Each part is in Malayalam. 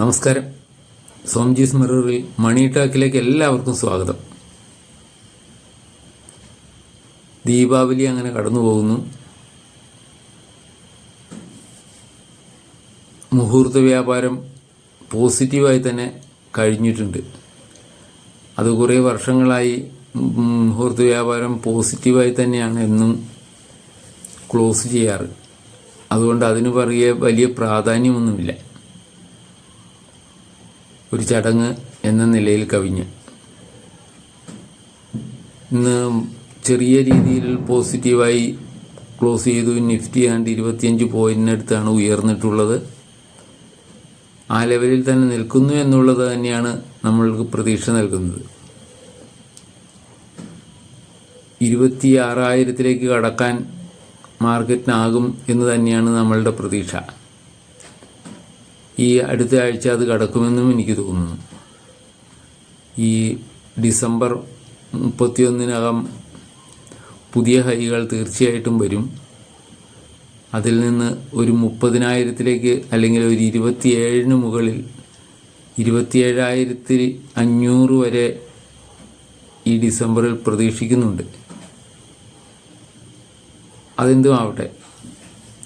നമസ്കാരം. സോംജീസ് മിററിൽ മണി ടാക്കിലേക്ക് എല്ലാവർക്കും സ്വാഗതം. ദീപാവലി അങ്ങനെ കടന്നു പോകുന്നു. മുഹൂർത്ത വ്യാപാരം പോസിറ്റീവായി തന്നെ കഴിഞ്ഞിട്ടുണ്ട്. അത് കുറേ വർഷങ്ങളായി മുഹൂർത്ത വ്യാപാരം പോസിറ്റീവായി തന്നെയാണ് എന്നും ക്ലോസ് ചെയ്യാറ്. അതുകൊണ്ട് അതിന് പറയുക വലിയ പ്രാധാന്യമൊന്നുമില്ല. ഒരു ചടങ്ങ് എന്ന നിലയിൽ കവിഞ്ഞ്. ഇന്ന് ചെറിയ രീതിയിൽ പോസിറ്റീവായി ക്ലോസ് ചെയ്തു. നിഫ്റ്റി ആൻഡ് ഇരുപത്തിയഞ്ച് പോയിന്റിനടുത്താണ് ഉയർന്നിട്ടുള്ളത്. ആ ലെവലിൽ തന്നെ നിൽക്കുന്നു എന്നുള്ളത് തന്നെയാണ് നമ്മൾക്ക് പ്രതീക്ഷ നൽകുന്നത്. ഇരുപത്തി ആറായിരത്തിലേക്ക് കടക്കാൻ മാർക്കറ്റിനാകും എന്ന് തന്നെയാണ് നമ്മളുടെ പ്രതീക്ഷ. ഈ അടുത്ത ആഴ്ച അത് കടക്കുമെന്നും എനിക്ക് തോന്നുന്നു. ഈ ഡിസംബർ മുപ്പത്തിയൊന്നിനകം പുതിയ ഹൈകൾ തീർച്ചയായിട്ടും വരും. അതിൽ നിന്ന് ഒരു മുപ്പതിനായിരത്തിലേക്ക് അല്ലെങ്കിൽ ഒരു ഇരുപത്തിയേഴിന് മുകളിൽ ഇരുപത്തിയേഴായിരത്തി അഞ്ഞൂറ് വരെ ഈ ഡിസംബറിൽ പ്രതീക്ഷിക്കുന്നുണ്ട്. അതെന്തും ആവട്ടെ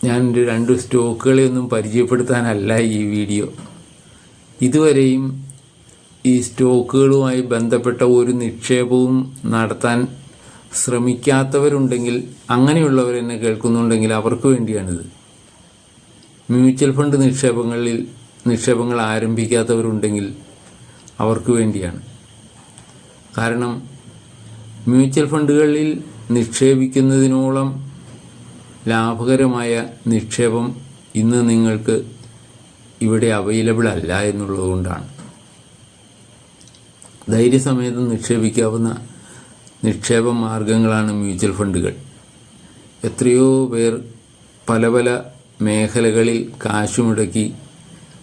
ഞാൻ എന്റെ രണ്ട് സ്റ്റോക്കുകളെ ഒന്നും പരിചയപ്പെടുത്താനല്ല ഈ വീഡിയോ. ഇതുവരെയും ഈ സ്റ്റോക്കുകളുമായി ബന്ധപ്പെട്ട ഒരു നിക്ഷേപവും നടത്താൻ ശ്രമിക്കാത്തവരുണ്ടെങ്കിൽ അങ്ങനെയുള്ളവർ എന്നെ കേൾക്കുന്നുണ്ടെങ്കിൽ അവർക്ക് വേണ്ടിയാണിത്. മ്യൂച്വൽ ഫണ്ട് നിക്ഷേപങ്ങളിൽ നിക്ഷേപങ്ങൾ ആരംഭിക്കാത്തവരുണ്ടെങ്കിൽ അവർക്ക് വേണ്ടിയാണ്. കാരണം മ്യൂച്വൽ ഫണ്ടുകളിൽ നിക്ഷേപിക്കുന്നതിനോളം ലാഭകരമായ നിക്ഷേപം ഇന്ന് നിങ്ങൾക്ക് ഇവിടെ അവൈലബിൾ അല്ല എന്നുള്ളതുകൊണ്ടാണ്. ധൈര്യസമേതം നിക്ഷേപിക്കാവുന്ന നിക്ഷേപ മാർഗങ്ങളാണ് മ്യൂച്വൽ ഫണ്ടുകൾ എത്രയോ പേർ പല പല മേഖലകളിൽ കാശുമുടക്കി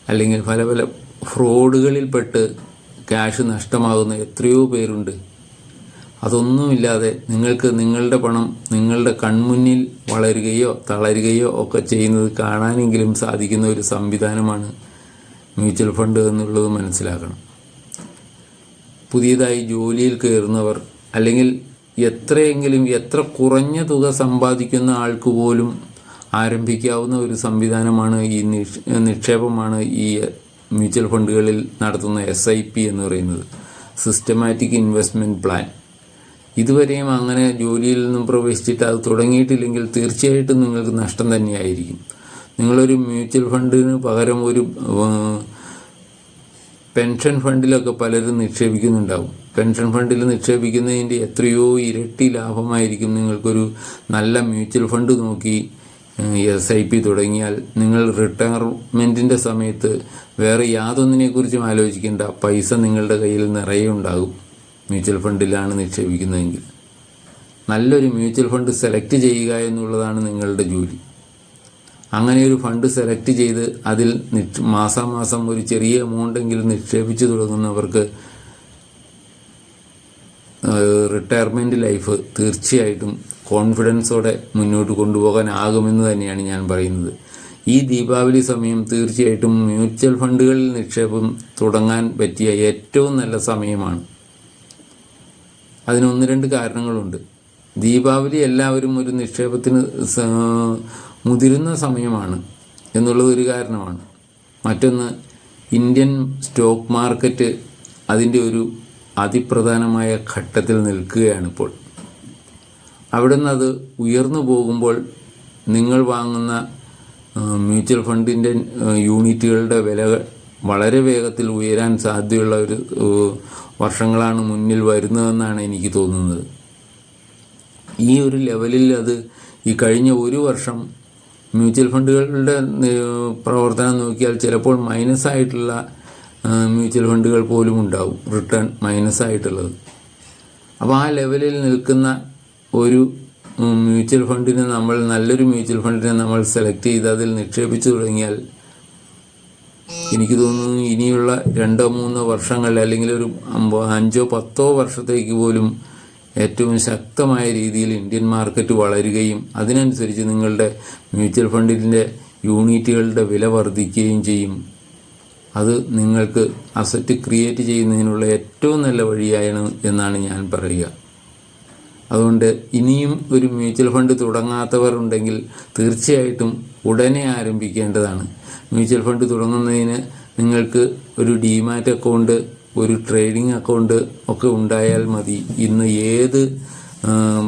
അല്ലെങ്കിൽ പല പല ഫ്രോഡുകളിൽപ്പെട്ട് ക്യാഷ് നഷ്ടമാകുന്ന എത്രയോ പേരുണ്ട്. അതൊന്നുമില്ലാതെ നിങ്ങൾക്ക് നിങ്ങളുടെ പണം നിങ്ങളുടെ കൺമുന്നിൽ വളരുകയോ തളരുകയോ ഒക്കെ ചെയ്യുന്നത് കാണാനെങ്കിലും സാധിക്കുന്ന ഒരു സംവിധാനമാണ് മ്യൂച്വൽ ഫണ്ട് എന്നുള്ളത് മനസ്സിലാക്കണം. പുതിയതായി ജോലിയിൽ കയറുന്നവർ അല്ലെങ്കിൽ എത്രയെങ്കിലും എത്ര കുറഞ്ഞ തുക സമ്പാദിക്കുന്ന ആൾക്ക് പോലും ആരംഭിക്കാവുന്ന ഒരു സംവിധാനമാണ് ഈ നിക്ഷ- നിക്ഷേപമാണ് ഈ മ്യൂച്വൽ ഫണ്ടുകളിൽ നടത്തുന്ന എസ് ഐ പി എന്ന് പറയുന്നത്. സിസ്റ്റമാറ്റിക് ഇൻവെസ്റ്റ്മെന്റ് പ്ലാൻ ഇതുവരെയും അങ്ങനെ ജോലിയിൽ നിന്നും പ്രവേശിച്ചിട്ട് അത് തുടങ്ങിയിട്ടില്ലെങ്കിൽ തീർച്ചയായിട്ടും നിങ്ങൾക്ക് നഷ്ടം തന്നെയായിരിക്കും. നിങ്ങളൊരു മ്യൂച്വൽ ഫണ്ടിന് പകരം ഒരു പെൻഷൻ ഫണ്ടിലൊക്കെ പലരും നിക്ഷേപിക്കുന്നുണ്ടാവും. പെൻഷൻ ഫണ്ടിൽ നിക്ഷേപിക്കുന്നതിന്റെ എത്രയോ ഇരട്ടി ലാഭമായിരിക്കും നിങ്ങൾക്കൊരു നല്ല മ്യൂച്വൽ ഫണ്ട് നോക്കി എസ് ഐ പി തുടങ്ങിയാൽ. നിങ്ങൾ റിട്ടയർമെന്റിന്റെ സമയത്ത് വേറെ യാതൊന്നിനെക്കുറിച്ചും ആലോചിക്കേണ്ട പൈസ നിങ്ങളുടെ കയ്യിൽ നിറയെ ഉണ്ടാകും. മ്യൂച്വൽ ഫണ്ടിലാണ് നിക്ഷേപിക്കുന്നതെങ്കിൽ നല്ലൊരു മ്യൂച്വൽ ഫണ്ട് സെലക്ട് ചെയ്യുക എന്നുള്ളതാണ് നിങ്ങളുടെ ജോലി. അങ്ങനെ ഒരു ഫണ്ട് സെലക്ട് ചെയ്ത് അതിൽ മാസം മാസാമാസം ഒരു ചെറിയ എമൗണ്ടെങ്കിലും നിക്ഷേപിച്ചു തുടങ്ങുന്നവർക്ക് റിട്ടയർമെന്റ് ലൈഫ് തീർച്ചയായിട്ടും കോൺഫിഡൻസോടെ മുന്നോട്ട് കൊണ്ടുപോകാനാകുമെന്ന് തന്നെയാണ് ഞാൻ പറയുന്നത്. ഈ ദീപാവലി സമയം തീർച്ചയായിട്ടും മ്യൂച്വൽ ഫണ്ടുകളിൽ നിക്ഷേപം തുടങ്ങാൻ പറ്റിയ ഏറ്റവും നല്ല സമയമാണ്. അതിന് ഒന്ന് രണ്ട് കാരണങ്ങളുണ്ട്. ദീപാവലി എല്ലാവരും ഒരു നിക്ഷേപത്തിന് മുതിരുന്ന സമയമാണ് എന്നുള്ളത് ഒരു കാരണമാണ്. മറ്റൊന്ന് ഇന്ത്യൻ സ്റ്റോക്ക് മാർക്കറ്റ് അതിന്റെ ഒരു അതിപ്രധാനമായ ഘട്ടത്തിൽ നിൽക്കുകയാണ് ഇപ്പോൾ അവിടെ നിന്ന് അത് ഉയർന്നു പോകുമ്പോൾ നിങ്ങൾ വാങ്ങുന്ന മ്യൂച്വൽ ഫണ്ടിന്റെ യൂണിറ്റുകളുടെ വിലകൾ വളരെ വേഗത്തിൽ ഉയരാൻ സാധ്യതയുള്ള ഒരു വർഷങ്ങളാണ് മുന്നിൽ വരുന്നതെന്നാണ് എനിക്ക് തോന്നുന്നത്. ഈ ഒരു ലെവലിൽ അത് ഈ കഴിഞ്ഞ ഒരു വർഷം മ്യൂച്വൽ ഫണ്ടുകളുടെ പ്രവർത്തനം നോക്കിയാൽ ചിലപ്പോൾ മൈനസ് ആയിട്ടുള്ള മ്യൂച്വൽ ഫണ്ടുകൾ പോലും ഉണ്ടാവും. റിട്ടേൺ മൈനസ് ആയിട്ടുള്ളത് അപ്പോൾ ആ ലെവലിൽ നിൽക്കുന്ന ഒരു മ്യൂച്വൽ ഫണ്ടിനെ നമ്മൾ നല്ലൊരു മ്യൂച്വൽ ഫണ്ടിനെ നമ്മൾ സെലക്ട് ചെയ്ത് അതിൽ നിക്ഷേപിച്ചു തുടങ്ങിയാൽ എനിക്ക് തോന്നുന്നു ഇനിയുള്ള രണ്ടോ മൂന്നോ വർഷങ്ങൾ അല്ലെങ്കിൽ ഒരു അഞ്ചോ പത്തോ വർഷത്തേക്ക് പോലും ഏറ്റവും ശക്തമായ രീതിയിൽ ഇന്ത്യൻ മാർക്കറ്റ് വളരുകയും അതിനനുസരിച്ച് നിങ്ങളുടെ മ്യൂച്വൽ ഫണ്ടിന്റെ യൂണിറ്റുകളുടെ വില വർദ്ധിക്കുകയും ചെയ്യും. അത് നിങ്ങൾക്ക് അസറ്റ് ക്രിയേറ്റ് ചെയ്യുന്നതിനുള്ള ഏറ്റവും നല്ല വഴിയാണ് എന്നാണ് ഞാൻ പറയുക. അതുകൊണ്ട് ഇനിയും ഒരു മ്യൂച്വൽ ഫണ്ട് തുടങ്ങാത്തവർ ഉണ്ടെങ്കിൽ തീർച്ചയായിട്ടും ഉടനെ ആരംഭിക്കേണ്ടതാണ്. മ്യൂച്വൽ ഫണ്ട് തുടങ്ങുന്നതിന് നിങ്ങൾക്ക് ഒരു ഡിമാറ്റ് അക്കൗണ്ട് ഒരു ട്രേഡിംഗ് അക്കൗണ്ട് ഒക്കെ ഉണ്ടായാൽ മതി. ഇന്ന് ഏത്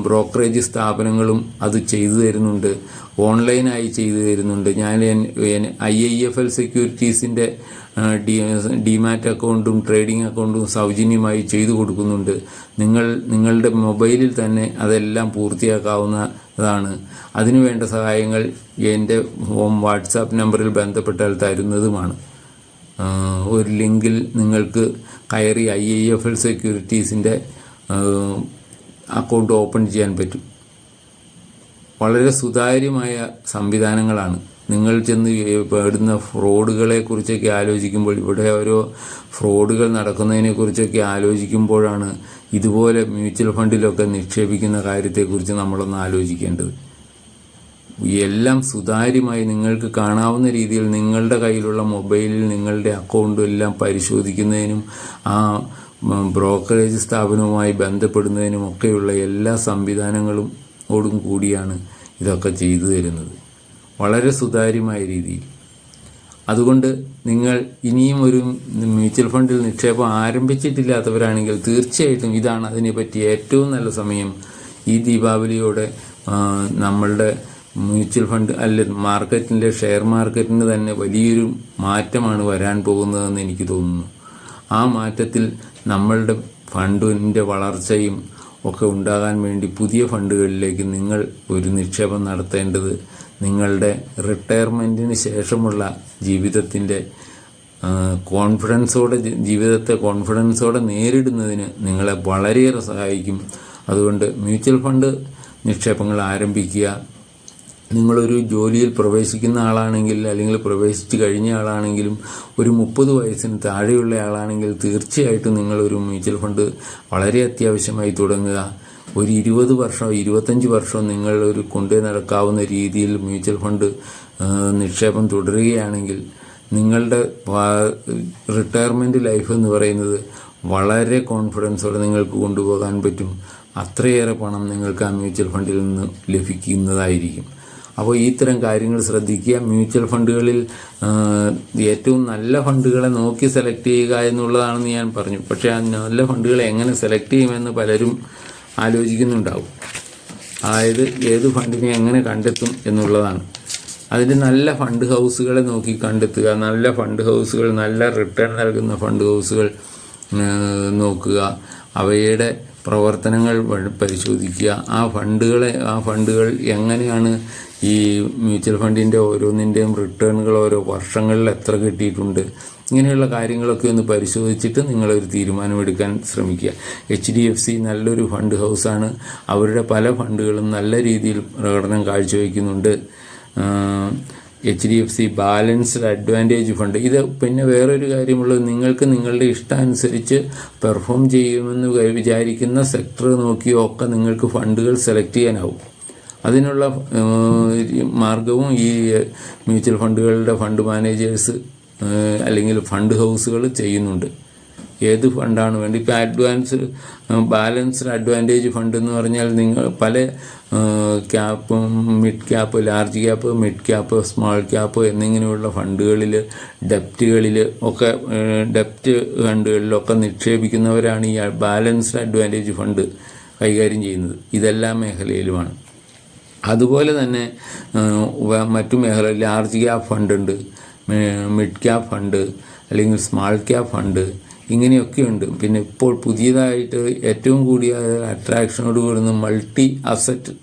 ബ്രോക്കറേജ് സ്ഥാപനങ്ങളും അത് ചെയ്തു തരുന്നുണ്ട്. ഓൺലൈനായി ചെയ്തു തരുന്നുണ്ട്. ഞാൻ ഐ ഐ എഫ് എൽ സെക്യൂരിറ്റീസിന്റെ ഡി ഡിമാറ്റ് അക്കൗണ്ടും ട്രേഡിംഗ് അക്കൗണ്ടും സൗജന്യമായി ചെയ്തു കൊടുക്കുന്നുണ്ട്. നിങ്ങൾ നിങ്ങളുടെ മൊബൈലിൽ തന്നെ അതെല്ലാം പൂർത്തിയാക്കാവുന്നതാണ് അതിനുവേണ്ട സഹായങ്ങൾ എന്റെ ഹോം വാട്സാപ്പ് നമ്പറിൽ ബന്ധപ്പെട്ടാൽ തരുന്നതുമാണ്. ഒരു ലിങ്കിൽ നിങ്ങൾക്ക് കയറി ഐ ഐ എഫ് എൽ സെക്യൂരിറ്റീസിന്റെ അക്കൗണ്ട് ഓപ്പൺ ചെയ്യാൻ പറ്റും. വളരെ സുതാര്യമായ സംവിധാനങ്ങളാണ്. നിങ്ങൾ ചെന്ന് പേടുന്ന ഫ്രോഡുകളെ കുറിച്ചൊക്കെ ആലോചിക്കുമ്പോൾ ഇവിടെ ഓരോ ഫ്രോഡുകൾ നടക്കുന്നതിനെ കുറിച്ചൊക്കെ ആലോചിക്കുമ്പോഴാണ് ഇതുപോലെ മ്യൂച്വൽ ഫണ്ടിലൊക്കെ നിക്ഷേപിക്കുന്ന കാര്യത്തെക്കുറിച്ച് നമ്മളൊന്ന് ആലോചിക്കേണ്ടത്. എല്ലാം സുതാര്യമായി നിങ്ങൾക്ക് കാണാവുന്ന രീതിയിൽ നിങ്ങളുടെ കയ്യിലുള്ള മൊബൈലിൽ നിങ്ങളുടെ അക്കൗണ്ടും എല്ലാം പരിശോധിക്കുന്നതിനും ആ ബ്രോക്കറേജ് സ്ഥാപനവുമായി ബന്ധപ്പെടുന്നതിനും ഒക്കെയുള്ള എല്ലാ സംവിധാനങ്ങളും ഓടും കൂടിയാണ് ഇതൊക്കെ ചെയ്തു തരുന്നത്. വളരെ സുതാര്യമായ രീതിയിൽ. അതുകൊണ്ട് നിങ്ങൾ ഇനിയും ഒരു മ്യൂച്വൽ ഫണ്ടിൽ നിക്ഷേപം ആരംഭിച്ചിട്ടില്ലാത്തവരാണെങ്കിൽ തീർച്ചയായിട്ടും ഇതാണ് അതിനെ പറ്റി ഏറ്റവും നല്ല സമയം. ഈ ദീപാവലിയോടെ നമ്മളുടെ മ്യൂച്വൽ ഫണ്ട് അല്ല മാർക്കറ്റിന്റെ ഷെയർ മാർക്കറ്റിന് തന്നെ വലിയൊരു മാറ്റമാണ് വരാൻ പോകുന്നതെന്ന് എനിക്ക് തോന്നുന്നു. ആ മാറ്റത്തിൽ നമ്മളുടെ ഫണ്ടിന്റെ വളർച്ചയും ഒക്കെ ഉണ്ടാകാൻ വേണ്ടി പുതിയ ഫണ്ടുകളിലേക്ക് നിങ്ങൾ ഒരു നിക്ഷേപം നടത്തേണ്ടത് നിങ്ങളുടെ റിട്ടയർമെന്റിന് ശേഷമുള്ള ജീവിതത്തിന്റെ കോൺഫിഡൻസോടെ ജീവിതത്തെ കോൺഫിഡൻസോടെ നേരിടുന്നതിന് നിങ്ങളെ വളരെയേറെ സഹായിക്കും. അതുകൊണ്ട് മ്യൂച്വൽ ഫണ്ട് നിക്ഷേപങ്ങൾ ആരംഭിക്കുക. നിങ്ങളൊരു ജോലിയിൽ പ്രവേശിക്കുന്ന ആളാണെങ്കിൽ അല്ലെങ്കിൽ പ്രവേശിച്ച് കഴിഞ്ഞ ആളാണെങ്കിലും ഒരു മുപ്പത് വയസ്സിന് താഴെയുള്ള ആളാണെങ്കിൽ തീർച്ചയായിട്ടും നിങ്ങളൊരു മ്യൂച്വൽ ഫണ്ട് വളരെ അത്യാവശ്യമായി തുടങ്ങുക. ഒരു ഇരുപത് വർഷം ഇരുപത്തഞ്ച് വർഷം നിങ്ങൾ ഒരു നടക്കാവുന്ന രീതിയിൽ മ്യൂച്വൽ ഫണ്ട് നിക്ഷേപം തുടരുകയാണെങ്കിൽ നിങ്ങളുടെ റിട്ടയർമെന്റ് ലൈഫ് എന്ന് പറയുന്നത് വളരെ കോൺഫിഡൻസോടെ നിങ്ങൾക്ക് കൊണ്ടുപോകാൻ പറ്റും. അത്രയേറെ പണം നിങ്ങൾക്ക് ആ മ്യൂച്വൽ ഫണ്ടിൽ നിന്ന് ലഭിക്കുന്നതായിരിക്കും. അപ്പോൾ ഇത്തരം കാര്യങ്ങൾ ശ്രദ്ധിക്കുക. മ്യൂച്വൽ ഫണ്ടുകളിൽ ഏറ്റവും നല്ല ഫണ്ടുകളെ നോക്കി സെലക്ട് ചെയ്യുക എന്നുള്ളതാണെന്ന് ഞാൻ പറഞ്ഞു. പക്ഷേ ആ നല്ല ഫണ്ടുകളെ എങ്ങനെ സെലക്ട് ചെയ്യുമെന്ന് പലരും ആലോചിക്കുന്നുണ്ടാവും. അതായത് ഏത് ഫണ്ടിനെ എങ്ങനെ കണ്ടെത്തും എന്നുള്ളതാണ്. അതിന് നല്ല ഫണ്ട് ഹൗസുകളെ നോക്കി കണ്ടെത്തുക. നല്ല ഫണ്ട് ഹൗസുകൾ നല്ല റിട്ടേൺ നൽകുന്ന ഫണ്ട് ഹൗസുകൾ നോക്കുക. അവയുടെ പ്രവർത്തനങ്ങൾ പരിശോധിക്കുക. ആ ഫണ്ടുകളെ ആ ഫണ്ടുകൾ എങ്ങനെയാണ് ഈ മ്യൂച്വൽ ഫണ്ടിന്റെ ഓരോന്നിന്റെയും റിട്ടേണുകൾ ഓരോ വർഷങ്ങളിൽ എത്ര കിട്ടിയിട്ടുണ്ട്? ഇങ്ങനെയുള്ള കാര്യങ്ങളൊക്കെ ഒന്ന് പരിശോധിച്ചിട്ട് നിങ്ങളൊരു തീരുമാനമെടുക്കാൻ ശ്രമിക്കുക. എച്ച് ഡി എഫ് സി നല്ലൊരു ഫണ്ട് ഹൗസാണ്. അവരുടെ പല ഫണ്ടുകളും നല്ല രീതിയിൽ പ്രകടനം കാഴ്ചവെക്കുന്നുണ്ട്. H D F C balanced advantage fund ഇത് പിന്നെ വേറൊരു കാര്യമുള്ളത് നിങ്ങൾക്ക് നിങ്ങളുടെ ഇഷ്ടാനുസരിച്ച് പെർഫോം ചെയ്യുമെന്ന് വിചാരിക്കുന്ന സെക്ടർ നോക്കിയോ ഒക്കെ നിങ്ങൾക്ക് ഫണ്ടുകൾ സെലക്ട് ചെയ്യാനാവും. അതിനുള്ള മാർഗവും ഈ മ്യൂച്വൽ ഫണ്ടുകളുടെ ഫണ്ട് മാനേജേഴ്സ് അല്ലെങ്കിൽ ഫണ്ട് ഹൗസുകൾ ചെയ്യുന്നുണ്ട്. ഏത് ഫണ്ടാണ് വേണ്ടത് ഇപ്പോൾ അഡ്വാൻസ് ബാലൻസ്ഡ് അഡ്വാന്റേജ് ഫണ്ട് എന്ന് പറഞ്ഞാൽ നിങ്ങൾ പല ക്യാപ്പും mid cap large cap mid cap small cap എന്നിങ്ങനെയുള്ള ഫണ്ടുകളിൽ ഡെപ്റ്റുകളിൽ ഒക്കെ ഡെപ്റ്റ് ഫണ്ടുകളിലൊക്കെ നിക്ഷേപിക്കുന്നവരാണ് ഈ ബാലൻസ്ഡ് അഡ്വാന്റേജ് ഫണ്ട് കൈകാര്യം ചെയ്യുന്നത്. ഇതെല്ലാ മേഖലയിലുമാണ്. അതുപോലെ തന്നെ മറ്റു മേഖല ലാർജ് ക്യാപ് ഫണ്ട് ഉണ്ട് മിഡ് ക്യാപ് ഫണ്ട് അല്ലെങ്കിൽ സ്മാൾ ക്യാപ് ഫണ്ട് ഇങ്ങനെയൊക്കെയുണ്ട് പിന്നെ ഇപ്പോൾ പുതിയതായിട്ട് ഏറ്റവും കൂടിയ അട്രാക്ഷനോട് കൂടുന്ന മൾട്ടി അസറ്റ്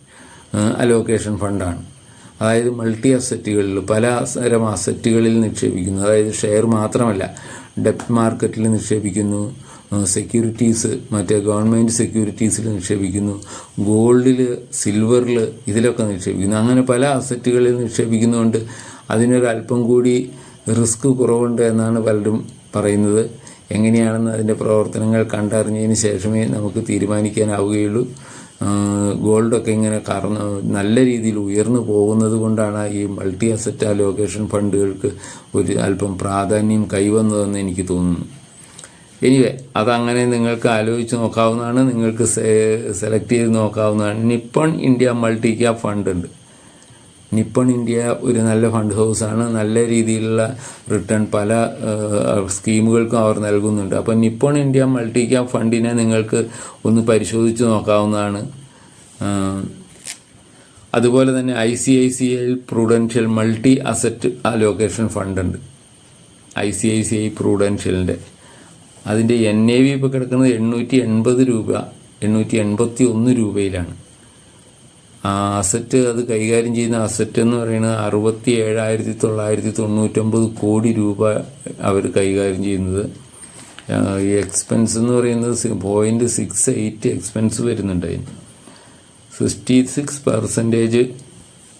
അലോക്കേഷൻ ഫണ്ടാണ് അതായത് മൾട്ടി അസറ്റുകളിൽ പല തരം അസറ്റുകളിൽ നിക്ഷേപിക്കുന്നു. അതായത് ഷെയർ മാത്രമല്ല ഡെപ്റ്റ് മാർക്കറ്റിൽ നിക്ഷേപിക്കുന്നു സെക്യൂരിറ്റീസ് മറ്റേ ഗവൺമെന്റ് സെക്യൂരിറ്റീസിൽ നിക്ഷേപിക്കുന്നു ഗോൾഡിൽ സിൽവറിൽ ഇതിലൊക്കെ നിക്ഷേപിക്കുന്നു. അങ്ങനെ പല അസറ്റുകളിൽ നിക്ഷേപിക്കുന്നതുകൊണ്ട് അതിനൊരല്പം കൂടി റിസ്ക് കുറവുണ്ട് എന്നാണ് പലരും പറയുന്നത്. എങ്ങനെയാണെന്ന് അതിന്റെ പ്രവർത്തനങ്ങൾ കണ്ടറിഞ്ഞതിന് ശേഷമേ നമുക്ക് തീരുമാനിക്കാനാവുകയുള്ളൂ. ഗോൾഡൊക്കെ ഇങ്ങനെ കറന്ന് നല്ല രീതിയിൽ ഉയർന്നു പോകുന്നത് കൊണ്ടാണ് ഈ മൾട്ടി അസറ്റ് അലോക്കേഷൻ ഫണ്ടുകൾക്ക് ഒരു അല്പം പ്രാധാന്യം കൈവന്നതെന്ന് എനിക്ക് തോന്നുന്നു. എനിവേ അതങ്ങനെ നിങ്ങൾക്ക് ആലോചിച്ച് നോക്കാവുന്നതാണ്. നിങ്ങൾക്ക് സെലക്ട് ചെയ്ത് നോക്കാവുന്നതാണ്. Nippon India multi cap fund ഉണ്ട്. നിപ്പൺ ഇന്ത്യ ഒരു നല്ല ഫണ്ട് ഹൗസാണ്. നല്ല രീതിയിലുള്ള റിട്ടേൺ പല സ്കീമുകൾക്കും അവർ നൽകുന്നുണ്ട്. അപ്പോൾ നിപ്പൺ ഇന്ത്യ മൾട്ടി ക്യാപ് ഫണ്ടിനെ നിങ്ങൾക്ക് ഒന്ന് പരിശോധിച്ച് നോക്കാവുന്നതാണ്. അതുപോലെ തന്നെ I C I C I Prudential multi asset allocation fund ഉണ്ട് I C I C I പ്രൂഡൻഷ്യലിന്റെ. അതിന്റെ എൻ എ വി ഇപ്പോൾ കിടക്കുന്നത് എണ്ണൂറ്റി എൺപത് രൂപ എണ്ണൂറ്റി എൺപത്തി ഒന്ന് രൂപയിലാണ്. അസറ്റ് അത് കൈകാര്യം ചെയ്യുന്ന അസറ്റ് എന്ന് പറയുന്നത് അറുപത്തി ഏഴായിരത്തി തൊള്ളായിരത്തി തൊണ്ണൂറ്റൊമ്പത് കോടി രൂപ അവർ കൈകാര്യം ചെയ്യുന്നത്. ഈ എക്സ്പെൻസ് എന്ന് പറയുന്നത് പോയിന്റ് സിക്സ് എയ്റ്റ് എക്സ്പെൻസ് വരുന്നുണ്ട് അതിന്. സിക്സ്റ്റി സിക്സ് പെർസെന്റേജ്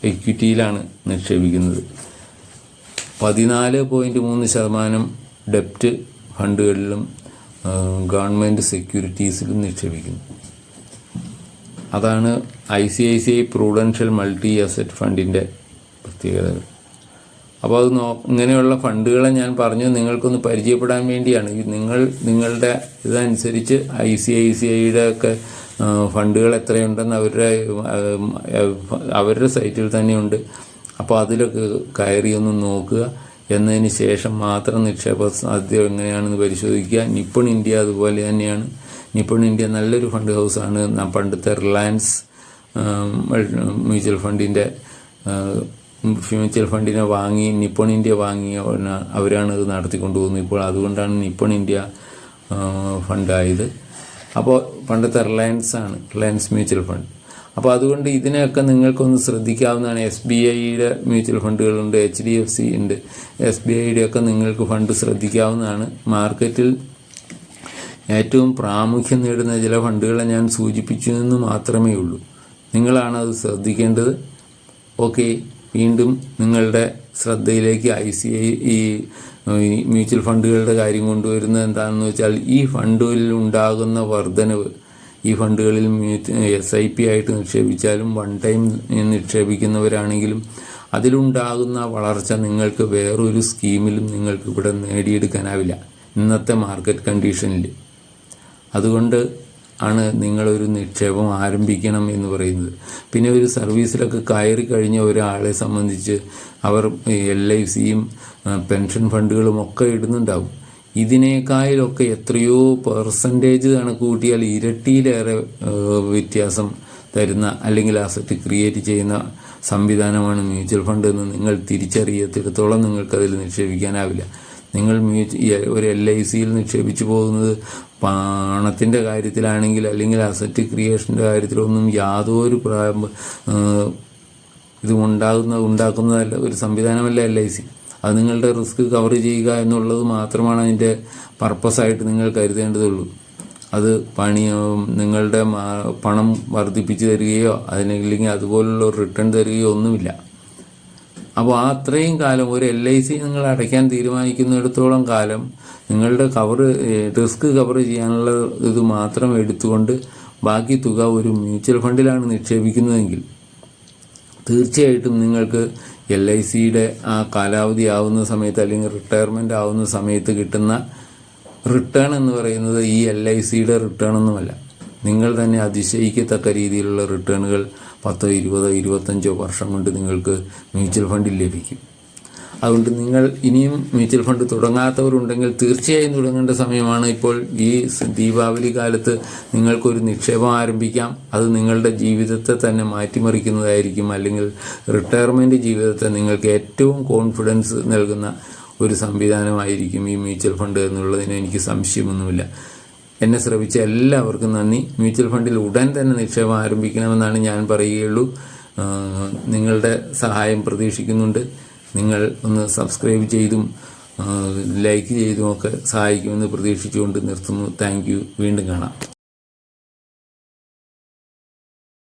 എക്വിറ്റിയിലാണ് നിക്ഷേപിക്കുന്നത്. പതിനാല് പോയിന്റ് മൂന്ന് ശതമാനം ഡെപ്റ്റ് ഫണ്ടുകളിലും ഗവൺമെന്റ് സെക്യൂരിറ്റീസിലും നിക്ഷേപിക്കുന്നു. അതാണ് I C I C I Prudential multi asset ഫണ്ടിന്റെ പ്രത്യേകതകൾ അപ്പോൾ അത് നോ ഇങ്ങനെയുള്ള ഫണ്ടുകളെ ഞാൻ പറഞ്ഞു നിങ്ങൾക്കൊന്ന് പരിചയപ്പെടാൻ വേണ്ടിയാണ്. നിങ്ങൾ നിങ്ങളുടെ ഇതനുസരിച്ച് ഐ സി ഐ സി ഐയുടെ ഒക്കെ ഫണ്ടുകൾ എത്രയുണ്ടെന്ന് അവരുടെ അവരുടെ സൈറ്റിൽ തന്നെയുണ്ട്. അപ്പോൾ അതിലൊക്കെ കയറി ഒന്ന് നോക്കുക. എന്നതിന് ശേഷം മാത്രം നിക്ഷേപ സാധ്യത എങ്ങനെയാണെന്ന് പരിശോധിക്കുക. നിപ്പൺ ഇന്ത്യ അതുപോലെ തന്നെയാണ്. നിപ്പൺ ഇന്ത്യ നല്ലൊരു ഫണ്ട് ഹൗസാണ്. പണ്ടത്തെ റിലയൻസ് മ്യൂച്വൽ ഫണ്ടിന്റെ മ്യൂച്വൽ ഫണ്ടിനെ വാങ്ങി നിപ്പൺ ഇന്ത്യ വാങ്ങി അവരാണ് ഇത് നടത്തിക്കൊണ്ടുപോകുന്നത്. ഇപ്പോൾ അതുകൊണ്ടാണ് നിപ്പൺ ഇന്ത്യ ഫണ്ടായത്. അപ്പോൾ പണ്ടത്തെ റിലയൻസ് ആണ് റിലയൻസ് മ്യൂച്വൽ ഫണ്ട്. അപ്പോൾ അതുകൊണ്ട് ഇതിനെയൊക്കെ നിങ്ങൾക്കൊന്ന് ശ്രദ്ധിക്കാവുന്നതാണ്. എസ് ബി ഐയുടെ മ്യൂച്വൽ ഫണ്ടുകളുണ്ട് എച്ച് ഡി എഫ് സി ഉണ്ട്. എസ് ബി ഐയുടെ ഒക്കെ നിങ്ങൾക്ക് ഫണ്ട് ശ്രദ്ധിക്കാവുന്നതാണ്. മാർക്കറ്റിൽ ഏറ്റവും പ്രാമുഖ്യം നേടുന്ന ചില ഫണ്ടുകളെ ഞാൻ സൂചിപ്പിച്ചു എന്ന് മാത്രമേ ഉള്ളൂ. നിങ്ങളാണ് അത് ശ്രദ്ധിക്കേണ്ടത്. ഓക്കെ വീണ്ടും നിങ്ങളുടെ ശ്രദ്ധയിലേക്ക് ഐ സി ഐ ഈ മ്യൂച്വൽ ഫണ്ടുകളുടെ കാര്യം കൊണ്ടുവരുന്നത് എന്താണെന്ന് വെച്ചാൽ ഈ ഫണ്ടുകളിൽ ഉണ്ടാകുന്ന വർധനവ് ഈ ഫണ്ടുകളിൽ എസ് ഐ പി ആയിട്ട് നിക്ഷേപിച്ചാലും വൺ ടൈം നിക്ഷേപിക്കുന്നവരാണെങ്കിലും അതിലുണ്ടാകുന്ന വളർച്ച നിങ്ങൾക്ക് വേറൊരു സ്കീമിലും നിങ്ങൾക്ക് ഇവിടെ നേടിയെടുക്കാനാവില്ല. ഇന്നത്തെ മാർക്കറ്റ് കണ്ടീഷനിൽ അതുകൊണ്ട് ആണ് നിങ്ങളൊരു നിക്ഷേപം ആരംഭിക്കണം എന്ന് പറയുന്നത്. പിന്നെ ഒരു സർവീസിലൊക്കെ കയറി കഴിഞ്ഞ ഒരാളെ സംബന്ധിച്ച് അവർ എൽ ഐ സിയും പെൻഷൻ ഫണ്ടുകളും ഒക്കെ ഇടുന്നുണ്ടാവും. ഇതിനേക്കാളൊക്കെ എത്രയോ പെർസെന്റേജ് കണക്ക് കൂട്ടിയാൽ ഇരട്ടിയിലേറെ വ്യത്യാസം തരുന്ന അല്ലെങ്കിൽ അസറ്റ് ക്രിയേറ്റ് ചെയ്യുന്ന സംവിധാനമാണ് മ്യൂച്വൽ ഫണ്ട് എന്ന് നിങ്ങൾ തിരിച്ചറിയത്തിടത്തോളം നിങ്ങൾക്കതിൽ നിക്ഷേപിക്കാനാവില്ല. നിങ്ങൾ മ്യൂച്വ ഒരു എൽ ഐ സിയിൽ നിക്ഷേപിച്ചു പോകുന്നത് പണത്തിന്റെ കാര്യത്തിലാണെങ്കിൽ അല്ലെങ്കിൽ അസറ്റ് ക്രിയേഷന്റെ കാര്യത്തിലൊന്നും യാതൊരു ഇത് ഉണ്ടാകുന്ന ഉണ്ടാക്കുന്നതല്ല. ഒരു സംവിധാനമല്ല എൽ ഐ സി അത് നിങ്ങളുടെ റിസ്ക് കവർ ചെയ്യുക എന്നുള്ളത് മാത്രമാണ് അതിന്റെ പർപ്പസായിട്ട് നിങ്ങൾ കരുതേണ്ടതുള്ളൂ. അത് പണി നിങ്ങളുടെ പണം വർദ്ധിപ്പിച്ചു തരികയോ അതിനല്ലെങ്കിൽ അതുപോലുള്ള ഒരു റിട്ടേൺ തരികയോ ഒന്നുമില്ല. അപ്പോൾ അത്രയും കാലം ഒരു എൽ ഐ സി നിങ്ങൾ അടയ്ക്കാൻ തീരുമാനിക്കുന്നിടത്തോളം കാലം നിങ്ങളുടെ കവർ റിസ്ക് കവർ ചെയ്യാനുള്ള ഇത് മാത്രം എടുത്തുകൊണ്ട് ബാക്കി തുക ഒരു മ്യൂച്വൽ ഫണ്ടിലാണ് നിക്ഷേപിക്കുന്നതെങ്കിൽ തീർച്ചയായിട്ടും നിങ്ങൾക്ക് എൽ ഐ സിയുടെ ആ കാലാവധി ആവുന്ന സമയത്ത് അല്ലെങ്കിൽ റിട്ടയർമെന്റ് ആവുന്ന സമയത്ത് കിട്ടുന്ന റിട്ടേൺ എന്ന് പറയുന്നത് ഈ എൽ ഐ സിയുടെ റിട്ടേൺ ഒന്നുമല്ല. നിങ്ങൾ തന്നെ അതിശയിക്കത്തക്ക രീതിയിലുള്ള റിട്ടേണുകൾ പത്തോ ഇരുപതോ ഇരുപത്തഞ്ചോ വർഷം കൊണ്ട് നിങ്ങൾക്ക് മ്യൂച്വൽ ഫണ്ടിൽ ലഭിക്കും. അതുകൊണ്ട് നിങ്ങൾ ഇനിയും മ്യൂച്വൽ ഫണ്ട് തുടങ്ങാത്തവരുണ്ടെങ്കിൽ തീർച്ചയായും തുടങ്ങേണ്ട സമയമാണ് ഇപ്പോൾ ഈ ദീപാവലി കാലത്ത് നിങ്ങൾക്കൊരു നിക്ഷേപം ആരംഭിക്കാം. അത് നിങ്ങളുടെ ജീവിതത്തെ തന്നെ മാറ്റിമറിക്കുന്നതായിരിക്കും. അല്ലെങ്കിൽ റിട്ടയർമെന്റ് ജീവിതത്തെ നിങ്ങൾക്ക് ഏറ്റവും കോൺഫിഡൻസ് നൽകുന്ന ഒരു സംവിധാനമായിരിക്കും ഈ മ്യൂച്വൽ ഫണ്ട് എന്നുള്ളതിന് എനിക്ക് സംശയമൊന്നുമില്ല. എന്നെ ശ്രവിച്ച എല്ലാവർക്കും നന്ദി. മ്യൂച്വൽ ഫണ്ടിൽ ഉടൻ തന്നെ നിക്ഷേപം ആരംഭിക്കണമെന്നാണ് ഞാൻ പറയുകയുള്ളൂ. നിങ്ങളുടെ സഹായം പ്രതീക്ഷിക്കുന്നുണ്ട്. നിങ്ങൾ ഒന്ന് സബ്സ്ക്രൈബ് ചെയ്തും ലൈക്ക് ചെയ്തുമൊക്കെ സഹായിക്കുമെന്ന് പ്രതീക്ഷിച്ചുകൊണ്ട് നിർത്തുന്നു. താങ്ക് വീണ്ടും കാണാം.